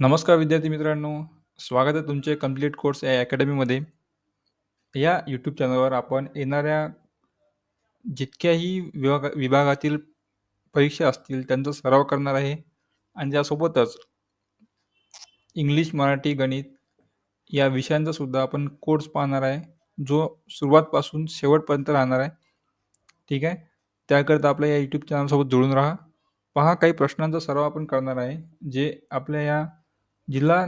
नमस्कार विद्यार्थी मित्रांनो. स्वागत आहे तुमचे कंप्लीट कोर्स या अकॅडमीमध्ये या यूट्यूब चॅनलवर आपण येणाऱ्या जितक्याही विभाग विभागातील परीक्षा असतील त्यांचा सराव करणार आहे. आणि त्यासोबतच इंग्लिश मराठी गणित या विषयांचा सुद्धा आपण कोर्स पाहणार आहे. जो सुरुवातपासून शेवटपर्यंत राहणार आहे. ठीक आहे? त्याकरता आपल्या या यूट्यूब चॅनलसोबत जुळून राहा. पहा काही प्रश्नांचा सराव आपण करणार आहे. जे आपल्या या जिल्हा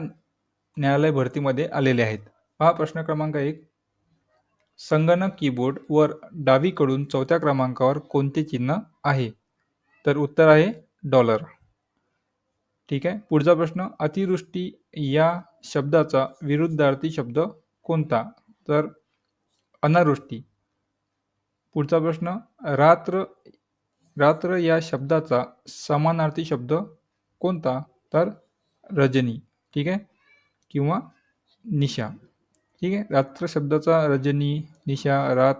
न्यायालय भरतीमध्ये आलेले आहेत. पहा प्रश्न क्रमांक एक. संगणक कीबोर्ड वर डावीकडून चौथ्या क्रमांकावर कोणते चिन्ह आहे? तर उत्तर आहे डॉलर. ठीक आहे? पुढचा प्रश्न अतिवृष्टी या शब्दाचा विरुद्धार्थी शब्द कोणता? तर अनावृष्टी. पुढचा प्रश्न रात्र रात्र या शब्दाचा समानार्थी शब्द कोणता? तर रजनी. ठीक आहे? किंवा निशा. ठीक आहे? रात्र शब्दाचा रजनी निशा रात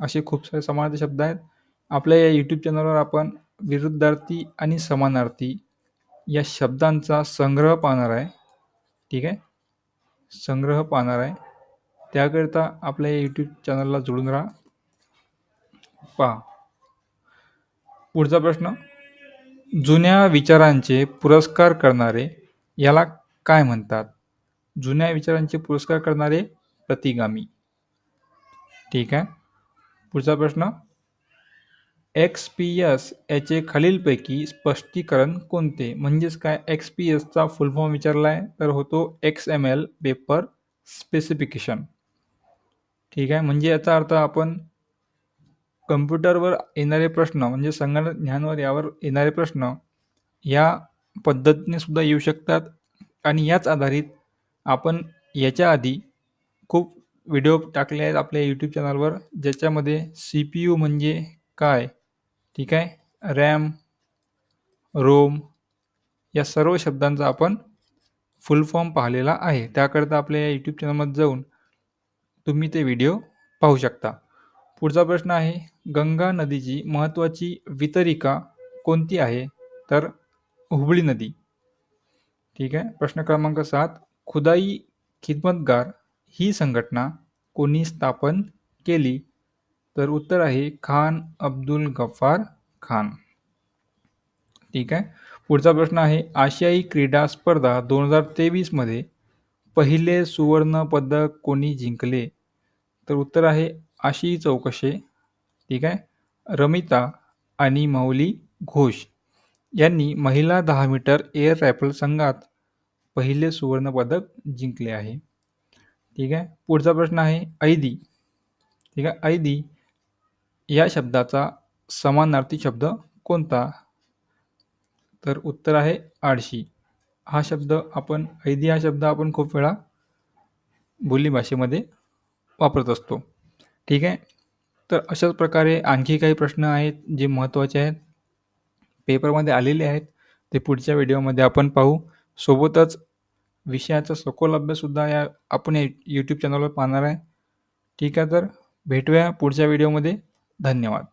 असे खूप सारे समानार्थी शब्द आहेत. आपल्या या यूट्यूब चॅनलवर आपण विरुद्धार्थी आणि समानार्थी या शब्दांचा संग्रह पाहणार आहे. ठीक आहे? संग्रह पाहणार आहे. त्याकरिता आपल्या या यूट्यूब चॅनलला जोडून राहा. पहा. पुढचा प्रश्न. जुन्या विचारांचे पुरस्कार करणारे याला काय म्हणतात? जुन्या विचारांचे पुरस्कार करणारे प्रतिगामी. ठीक आहे. पुढचा प्रश्न. एक्स पी एस याचे खालीलपैकी स्पष्टीकरण कोणते? म्हणजेच काय? एक्स पी एसचा फुल फॉर्म विचारला आहे तर होतो X M L paper specification ठीक आहे. म्हणजे याचा अर्थ आपण कम्प्युटरवर येणारे प्रश्न म्हणजे संगणक ज्ञानवर यावर येणारे प्रश्न या पद्धतीने सुद्धा येऊ शकतात. आणि याच आधारित आपण याच्या आधी खूप व्हिडिओ टाकले आहेत आपल्या यूट्यूब चॅनलवर ज्याच्यामध्ये सी पी यू म्हणजे काय ठीक आहे? रॅम रोम या सर्व शब्दांचा आपण फुल फॉर्म पाहिलेला आहे. त्याकरता आपल्या या यूट्यूब चॅनलमध्ये जाऊन तुम्ही ते व्हिडिओ पाहू शकता. पुढचा प्रश्न आहे गंगा नदीची महत्त्वाची वितरिका कोणती आहे? तर हुबळी नदी. ठीक आहे? प्रश्न क्रमांक सात. खुदाई खिदमतगार ही संघटना कोणी स्थापन केली? तर उत्तर आहे खान अब्दुल गफ्फार खान. ठीक आहे? पुढचा प्रश्न आहे आशियाई क्रीडा स्पर्धा दोन हजार तेवीसमध्ये पहिले सुवर्ण पदक कोणी जिंकले? तर उत्तर आहे आशी चौकशे. ठीक आहे? रमिता आणि मौली घोष यांनी महिला दहा मीटर एअर रायफल संघात पहिले सुवर्णपदक जिंकले आहे. ठीक आहे? पुढचा प्रश्न आहे ऐदी. ठीक आहे? ऐदी या शब्दाचा समानार्थी शब्द कोणता? तर उत्तर आहे आळशी हा शब्द आपण ऐदी हा शब्द आपण खूप वेळा बोली भाषेमध्ये वापरत असतो. ठीक आहे? तर अशाच प्रकारे आणखी काही प्रश्न आहेत जे महत्त्वाचे आहेत. पेपरमध्ये आलेले आहेत. ते पुढच्या व्हिडिओमध्ये आपण पाहू. सोबतच विषयाचा सखोल अभ्याससुद्धा या आपण या यूट्यूब चॅनलवर पाहणार आहे. ठीक आहे तर भेटूया पुढच्या व्हिडिओमध्ये धन्यवाद.